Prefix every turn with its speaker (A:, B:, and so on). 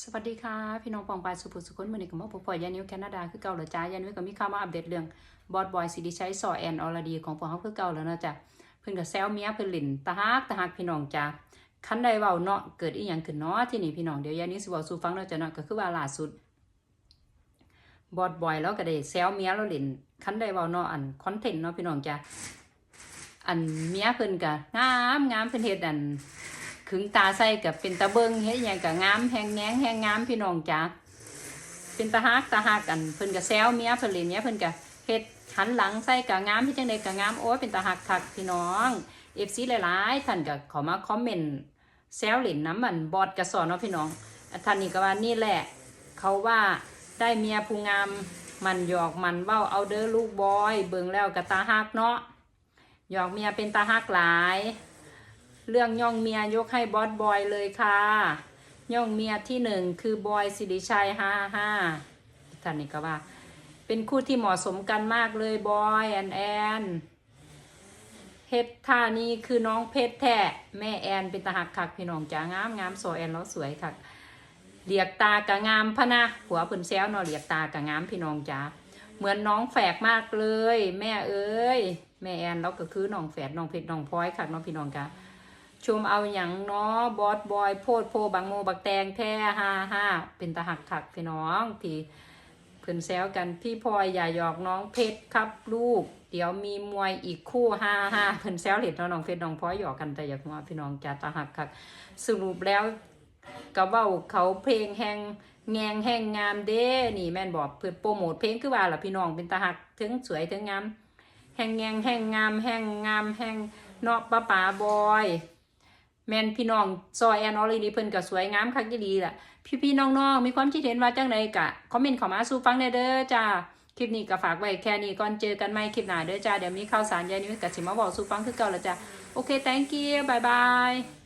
A: สวัสดีค่ะพี่น้องปองปายสุภุสุคนมือนี้กับมอผู้ป่วยยานิวแคนาดาคือเก่าเหรอจ้ายานิวก็มีข่าวมาอัปเดตเรื่องบอดบอยสิดิชัยซอแอนออลดีของพวกเขาคือเก่าแล้วนะจ้ะเพิ่นก็แซวเมียเพิ่นหลินตาฮักตาฮักพี่น้องจ้าคันใดเว้าเนาะเกิดอีหยังขึ้นเนาะที่นี่พี่น้องเดี๋ยวยานิวสิเว้าสู่ฟังเนาจะเนาะก็คือว่าล่าสุดบอดบอยแล้วก็ได้แซวเมียแล้วหลินคันใดเว้าเนาะอันคอนเทนต์เนาะพี่น้องจ้าอันเมียเพิ่นก็งามงามเพิ่นเฮ็ดอัน ขึงตาใส่กับเป็นตาเบิงเฮ็ดยังกับงามแหงแงงแหงงามพี่น้องจ้าเป็นตาฮักตาฮักกันเพิ่นก็แซวเมียเพิ่นเล่นเมียเพิ่นก็เฮ็ดหันหลังใส่กับงามที่จังได๋ก็งามโอ้ยเป็นตาฮักคักพี่น้อง FC หลายๆท่านก็ข้ามาคอมเมนต์แซวเล่นน้ำมันบอดกระสอนเนาะพี่น้องท่านนี้ก็ว่านี่แหละ เขาว่าได้เมียผู้งามมันหยอกมันเว้าเอาเด้อลูกบอย เบิ่งแล้วก็ตาฮักเนาะหยอกเมียเป็นตาฮักหลาย เรื่องย่องเมียยกให้บอสบอยเลยค่ะ ย่องเมียที่หนึ่งคือบอยสิริชัยห้าห้าท่านนี้ก็ว่า เป็นคู่ที่เหมาะสมกันมากเลยบอยแอนแอนเฮ็ดท่านี้คือน้องเพชรแท้แม่แอนเป็นตาหักคักพี่น้องจ๋างามงามโซแอนแล้วสวยคักเหลียกตากะงามพะนะหัวเพิ่นแซวเนาะเหลียกตากะงามพี่น้องจ๋าเหมือนน้องแฝกมากเลย แม่เอ้ยแม่แอนแล้วก็คือน้องแฝดน้องเพชรน้องพลอยคักน้องพี่น้องจ๋า ชมเอาอย่างเนาะบอสบอย โพดโพบังโมบักแตงแท้ฮ่าฮ่าเป็นตาหักถักพี่น้องที่เพื่อนแซวกันพี่พลอยอย่าหยอกน้องเพชรครับลูก เดี๋ยวมีมวยอีกคู่ฮ่าฮ่าเพื่อนแซวเห็นน้องเพชรน้องพลอยหยอกกันแต่อย่ามาพี่น้องจะตาหักคักสรุปแล้วก็เว้าเขาเพลงแหงแงงแห้งงามเด้นี่แม่นบอกเพื่อโปรโมทเพลงคือว่าล่ะพี่น้องเป็นตาหักถึงสวยถึงงามแหงแงงแห้งงามแห้งงามแห้งเนาะป้าป๋าบอย แม่นพี่น้องซอยแอนออลลีเพิ่นก็สวยงามคักอีหลีล่ะพี่ๆน้องๆมีความคิดเห็นว่าจังไดกะคอมเมนต์เข้ามาสู่ฟังได้เด้อจ้าคลิปนี้ก็ฝากไว้แค่นี้ก่อนเจอกันใหม่คลิปหน้าเด้อจ้าเดี๋ยวมีข่าวสารยายนิวกับสิมาบอกสู่ฟังคือเก่าแล้วจ้าโอเค thank you บายบาย